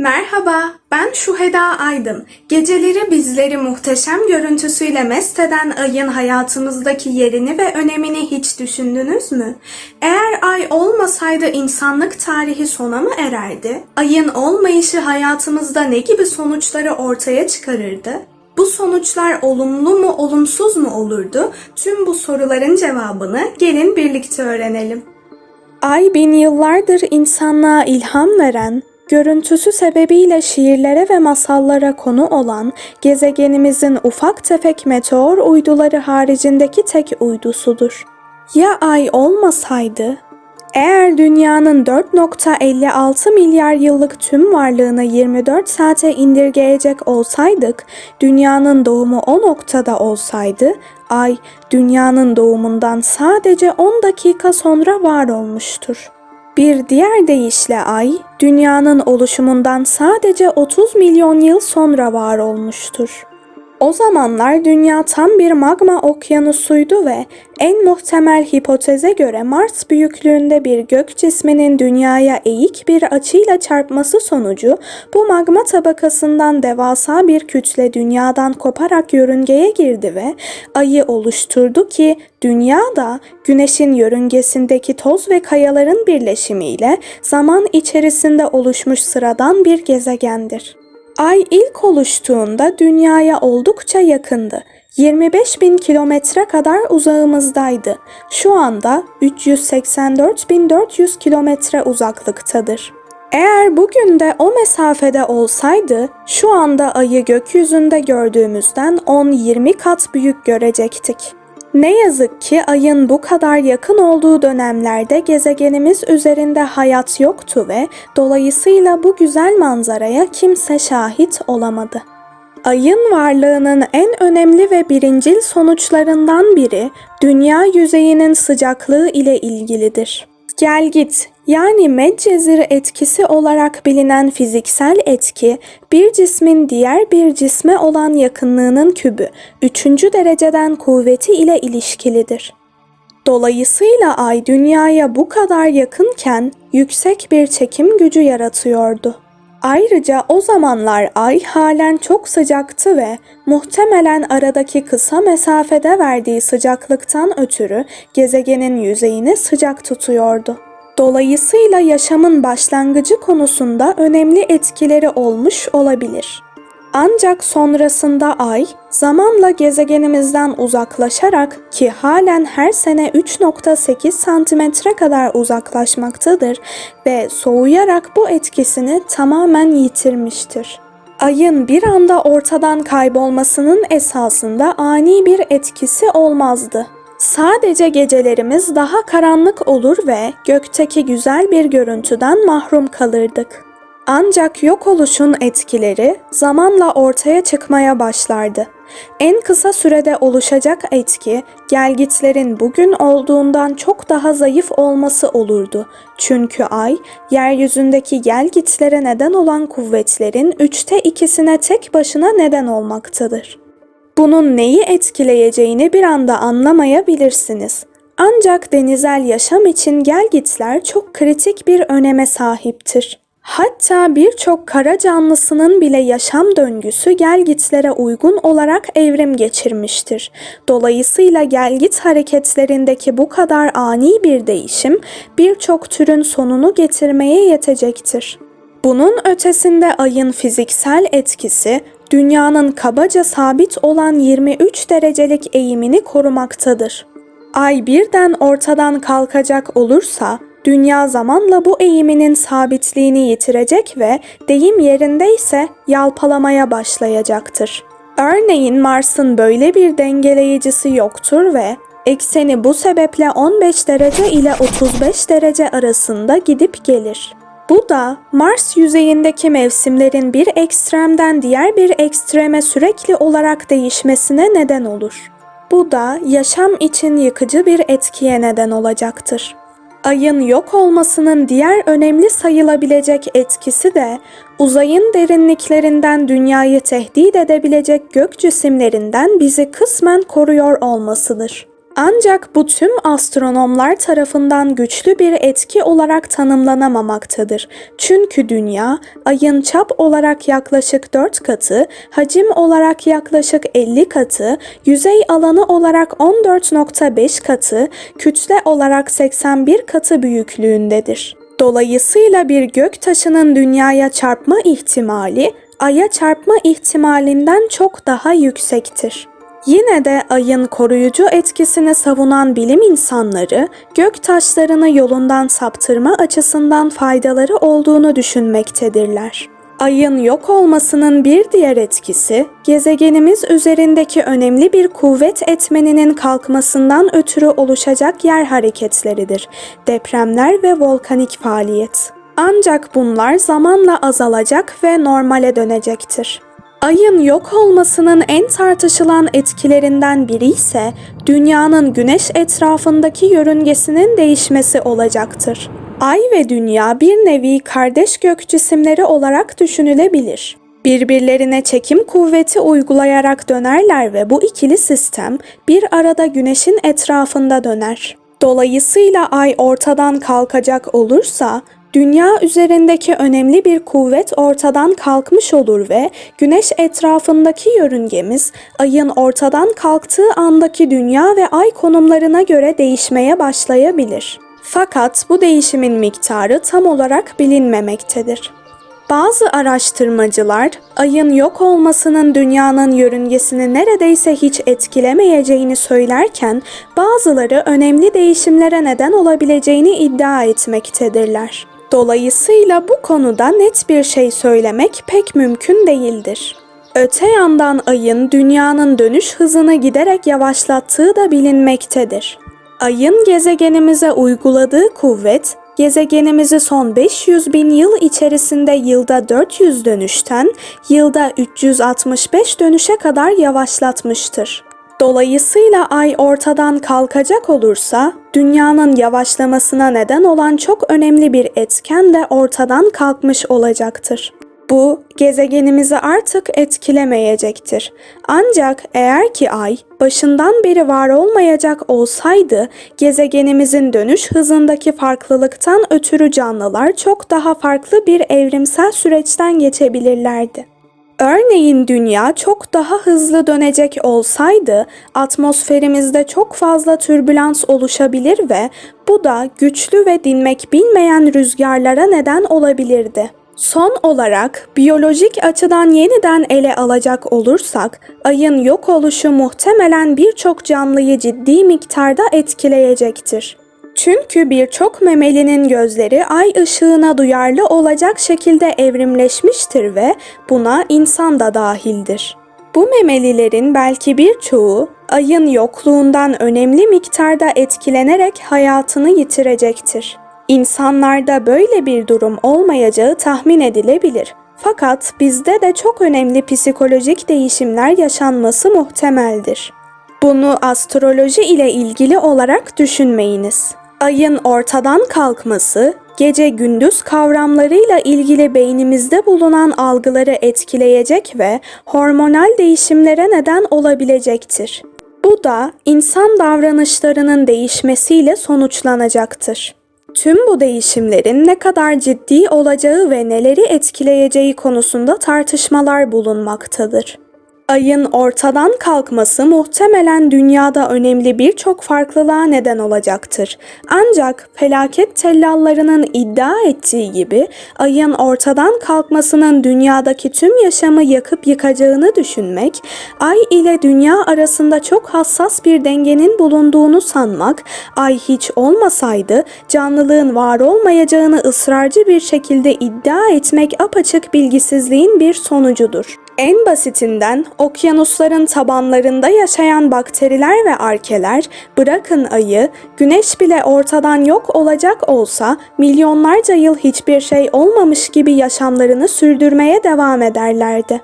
Merhaba, ben Şuheda Aydın. Geceleri bizleri muhteşem görüntüsüyle mest eden ayın hayatımızdaki yerini ve önemini hiç düşündünüz mü? Eğer ay olmasaydı insanlık tarihi sona mı ererdi? Ayın olmayışı hayatımızda ne gibi sonuçları ortaya çıkarırdı? Bu sonuçlar olumlu mu olumsuz mu olurdu? Tüm bu soruların cevabını gelin birlikte öğrenelim. Ay bin yıllardır insanlığa ilham veren, görüntüsü sebebiyle şiirlere ve masallara konu olan gezegenimizin ufak tefek meteor uyduları haricindeki tek uydusudur. Ya ay olmasaydı? Eğer dünyanın 4.56 milyar yıllık tüm varlığını 24 saate indirgeyecek olsaydık, dünyanın doğumu o noktada olsaydı, ay dünyanın doğumundan sadece 10 dakika sonra var olmuştur. Bir diğer deyişle ay, dünyanın oluşumundan sadece 30 milyon yıl sonra var olmuştur. O zamanlar dünya tam bir magma okyanusuydu ve en muhtemel hipoteze göre Mars büyüklüğünde bir gök cisminin dünyaya eğik bir açıyla çarpması sonucu bu magma tabakasından devasa bir kütle dünyadan koparak yörüngeye girdi ve ayı oluşturdu ki dünya da güneşin yörüngesindeki toz ve kayaların birleşimiyle zaman içerisinde oluşmuş sıradan bir gezegendir. Ay ilk oluştuğunda dünyaya oldukça yakındı. 25 bin kilometre kadar uzağımızdaydı. Şu anda 384.400 kilometre uzaklıktadır. Eğer bugün de o mesafede olsaydı, şu anda ayı gökyüzünde gördüğümüzden 10-20 kat büyük görecektik. Ne yazık ki ayın bu kadar yakın olduğu dönemlerde gezegenimiz üzerinde hayat yoktu ve dolayısıyla bu güzel manzaraya kimse şahit olamadı. Ayın varlığının en önemli ve birincil sonuçlarından biri dünya yüzeyinin sıcaklığı ile ilgilidir. Gel git yani Medcezir etkisi olarak bilinen fiziksel etki, bir cismin diğer bir cisme olan yakınlığının kübü, üçüncü dereceden kuvveti ile ilişkilidir. Dolayısıyla ay dünyaya bu kadar yakınken yüksek bir çekim gücü yaratıyordu. Ayrıca o zamanlar ay halen çok sıcaktı ve muhtemelen aradaki kısa mesafede verdiği sıcaklıktan ötürü gezegenin yüzeyini sıcak tutuyordu. Dolayısıyla yaşamın başlangıcı konusunda önemli etkileri olmuş olabilir. Ancak sonrasında ay zamanla gezegenimizden uzaklaşarak ki halen her sene 3.8 santimetre kadar uzaklaşmaktadır ve soğuyarak bu etkisini tamamen yitirmiştir. Ayın bir anda ortadan kaybolmasının esasında ani bir etkisi olmazdı. Sadece gecelerimiz daha karanlık olur ve gökteki güzel bir görüntüden mahrum kalırdık. Ancak yok oluşun etkileri zamanla ortaya çıkmaya başlardı. En kısa sürede oluşacak etki gelgitlerin bugün olduğundan çok daha zayıf olması olurdu. Çünkü ay yeryüzündeki gelgitlere neden olan kuvvetlerin üçte ikisine tek başına neden olmaktadır. Bunun neyi etkileyeceğini bir anda anlamayabilirsiniz. Ancak denizel yaşam için gelgitler çok kritik bir öneme sahiptir. Hatta birçok kara canlısının bile yaşam döngüsü gelgitlere uygun olarak evrim geçirmiştir. Dolayısıyla gelgit hareketlerindeki bu kadar ani bir değişim birçok türün sonunu getirmeye yetecektir. Bunun ötesinde ayın fiziksel etkisi dünyanın kabaca sabit olan 23 derecelik eğimini korumaktadır. Ay birden ortadan kalkacak olursa dünya zamanla bu eğiminin sabitliğini yitirecek ve deyim yerindeyse yalpalamaya başlayacaktır. Örneğin Mars'ın böyle bir dengeleyicisi yoktur ve ekseni bu sebeple 15 derece ile 35 derece arasında gidip gelir. Bu da Mars yüzeyindeki mevsimlerin bir ekstremden diğer bir ekstreme sürekli olarak değişmesine neden olur. Bu da yaşam için yıkıcı bir etkiye neden olacaktır. Ayın yok olmasının diğer önemli sayılabilecek etkisi de uzayın derinliklerinden dünyayı tehdit edebilecek gök cisimlerinden bizi kısmen koruyor olmasıdır. Ancak bu tüm astronomlar tarafından güçlü bir etki olarak tanımlanamamaktadır. Çünkü dünya ayın çap olarak yaklaşık 4 katı, hacim olarak yaklaşık 50 katı, yüzey alanı olarak 14.5 katı, kütle olarak 81 katı büyüklüğündedir. Dolayısıyla bir gök taşının dünyaya çarpma ihtimali aya çarpma ihtimalinden çok daha yüksektir. Yine de ayın koruyucu etkisini savunan bilim insanları gök taşlarını yolundan saptırma açısından faydaları olduğunu düşünmektedirler. Ayın yok olmasının bir diğer etkisi, gezegenimiz üzerindeki önemli bir kuvvet etmeninin kalkmasından ötürü oluşacak yer hareketleridir. Depremler ve volkanik faaliyet. Ancak bunlar zamanla azalacak ve normale dönecektir. Ayın yok olmasının en tartışılan etkilerinden biri ise dünyanın güneş etrafındaki yörüngesinin değişmesi olacaktır. Ay ve dünya bir nevi kardeş gök cisimleri olarak düşünülebilir. Birbirlerine çekim kuvveti uygulayarak dönerler ve bu ikili sistem bir arada güneşin etrafında döner. Dolayısıyla ay ortadan kalkacak olursa dünya üzerindeki önemli bir kuvvet ortadan kalkmış olur ve güneş etrafındaki yörüngemiz ayın ortadan kalktığı andaki dünya ve ay konumlarına göre değişmeye başlayabilir. Fakat bu değişimin miktarı tam olarak bilinmemektedir. Bazı araştırmacılar ayın yok olmasının dünyanın yörüngesini neredeyse hiç etkilemeyeceğini söylerken bazıları önemli değişimlere neden olabileceğini iddia etmektedirler. Dolayısıyla bu konuda net bir şey söylemek pek mümkün değildir. Öte yandan ayın dünyanın dönüş hızını giderek yavaşlattığı da bilinmektedir. Ayın gezegenimize uyguladığı kuvvet, gezegenimizi son 500 bin yıl içerisinde yılda 400 dönüşten yılda 365 dönüşe kadar yavaşlatmıştır. Dolayısıyla ay ortadan kalkacak olursa dünyanın yavaşlamasına neden olan çok önemli bir etken de ortadan kalkmış olacaktır. Bu gezegenimizi artık etkilemeyecektir. Ancak eğer ki ay başından beri var olmayacak olsaydı gezegenimizin dönüş hızındaki farklılıktan ötürü canlılar çok daha farklı bir evrimsel süreçten geçebilirlerdi. Örneğin dünya çok daha hızlı dönecek olsaydı atmosferimizde çok fazla türbülans oluşabilir ve bu da güçlü ve dinmek bilmeyen rüzgarlara neden olabilirdi. Son olarak biyolojik açıdan yeniden ele alacak olursak ayın yok oluşu muhtemelen birçok canlıyı ciddi miktarda etkileyecektir. Çünkü birçok memelinin gözleri ay ışığına duyarlı olacak şekilde evrimleşmiştir ve buna insan da dahildir. Bu memelilerin belki birçoğu ayın yokluğundan önemli miktarda etkilenerek hayatını yitirecektir. İnsanlarda böyle bir durum olmayacağı tahmin edilebilir. Fakat bizde de çok önemli psikolojik değişimler yaşanması muhtemeldir. Bunu astroloji ile ilgili olarak düşünmeyiniz. Ayın ortadan kalkması, gece gündüz kavramlarıyla ilgili beynimizde bulunan algıları etkileyecek ve hormonal değişimlere neden olabilecektir. Bu da insan davranışlarının değişmesiyle sonuçlanacaktır. Tüm bu değişimlerin ne kadar ciddi olacağı ve neleri etkileyeceği konusunda tartışmalar bulunmaktadır. Ayın ortadan kalkması muhtemelen dünyada önemli birçok farklılığa neden olacaktır. Ancak felaket tellallarının iddia ettiği gibi ayın ortadan kalkmasının dünyadaki tüm yaşamı yakıp yıkacağını düşünmek, ay ile dünya arasında çok hassas bir dengenin bulunduğunu sanmak, ay hiç olmasaydı canlılığın var olmayacağını ısrarcı bir şekilde iddia etmek apaçık bilgisizliğin bir sonucudur. En basitinden okyanusların tabanlarında yaşayan bakteriler ve arkeler bırakın ayı, güneş bile ortadan yok olacak olsa milyonlarca yıl hiçbir şey olmamış gibi yaşamlarını sürdürmeye devam ederlerdi.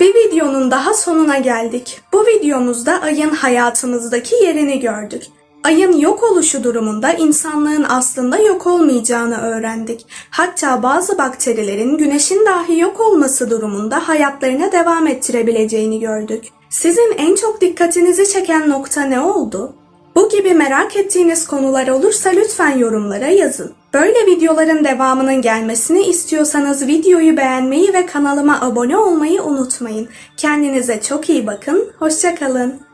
Bir videonun daha sonuna geldik. Bu videomuzda ayın hayatımızdaki yerini gördük. Ayın yok oluşu durumunda insanlığın aslında yok olmayacağını öğrendik. Hatta bazı bakterilerin güneşin dahi yok olması durumunda hayatlarına devam ettirebileceğini gördük. Sizin en çok dikkatinizi çeken nokta ne oldu? Bu gibi merak ettiğiniz konular olursa lütfen yorumlara yazın. Böyle videoların devamının gelmesini istiyorsanız videoyu beğenmeyi ve kanalıma abone olmayı unutmayın. Kendinize çok iyi bakın, hoşçakalın.